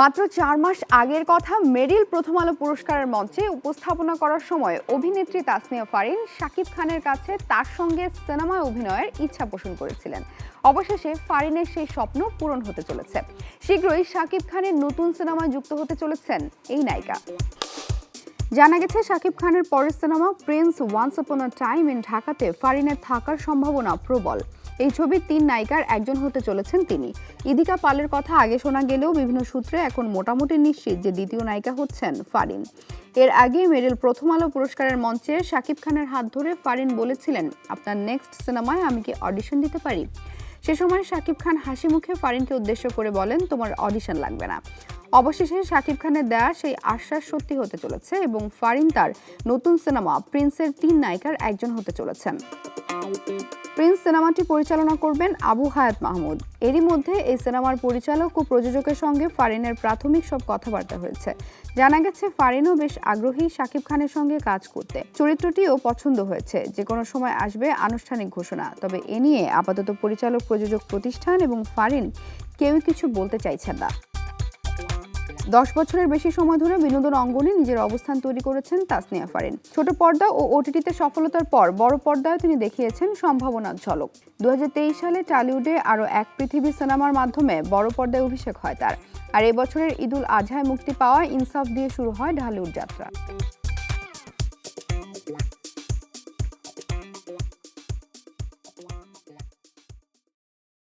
মাত্র চার মাস আগের কথা মেরিল প্রথম আলো পুরস্কারের মঞ্চে উপস্থাপনা করার সময় অভিনেত্রী তাসনিয়া ফারিন শাকিব খানের কাছে তার সঙ্গে সিনেমায় অভিনয়ের ইচ্ছা পোষণ করেছিলেন। অবশেষে ফারিনের সেই স্বপ্ন পূরণ হতে চলেছে। শীঘ্রই শাকিব খানের নতুন সিনেমায় যুক্ত হতে চলেছেন এই নায়িকা। জানা গেছে, শাকিব খানের পরের cinema Prince once upon a time in ঢাকাতে ফারিনের থাকার সম্ভাবনা প্রবল। এই ছবির তিন নায়িকার একজন হতে চলেছেন তিনি। ইদিকা পালের কথা আগে শোনা গেলেও বিভিন্ন সূত্রে এখন মোটামুটি নিশ্চিত যে দ্বিতীয় নায়িকা হচ্ছেন ফারিন। এর আগে মেরিল প্রথম আলো পুরস্কারের মঞ্চে শাকিব খানের হাত ধরে ফারিন বলেছিলেন, আপনার নেক্সট সিনেমায় আমি কি অডিশন দিতে পারি? সে সময় শাকিব খান হাসি মুখে ফারিনকে উদ্দেশ্য করে বলেন, তোমার অডিশন লাগবে না। অবশেষে শাকিব খানের দেয়া সেই আশ্বাস সত্যি হতে চলেছে এবং ফারিন তার নতুন সিনেমা প্রিন্সের তিন নায়িকার একজন হতে চলেছেন। প্রিন্স সিনেমাটি পরিচালনা করবেন আবু হায়াত মাহমুদ। এরই মধ্যে এই সিনেমার পরিচালক ও প্রযোজকের সঙ্গে ফারিনের প্রাথমিক সব কথাবার্তা হয়েছে। জানা গেছে, ফারিনও বেশ আগ্রহী শাকিব খানের সঙ্গে কাজ করতে। চরিত্রটিও পছন্দ হয়েছে। যে কোনো সময় আসবে আনুষ্ঠানিক ঘোষণা। তবে এ নিয়ে আপাতত পরিচালক, প্রযোজক প্রতিষ্ঠান এবং ফারিন কেউই কিছু বলতে চাইছেন না। দশ বছরের বেশি সময় ধরে বিনোদন অঙ্গনে নিজের অবস্থান তৈরি করেছেন তাসনিয়া ফারিন। ছোট পর্দা ও ওটিটিতে সফলতার পর বড় পর্দায় তিনি দেখিয়েছেন সম্ভাবনার ঝলক। দু হাজার তেইশ সালে টলিউডে আরও এক পৃথিবী সিনেমার মাধ্যমে বড় পর্দায় অভিষেক হয় তার। আর এবছরের ঈদুল আজহায় মুক্তি পাওয়া ইনসাফ দিয়ে শুরু হয় ঢালিউড যাত্রা।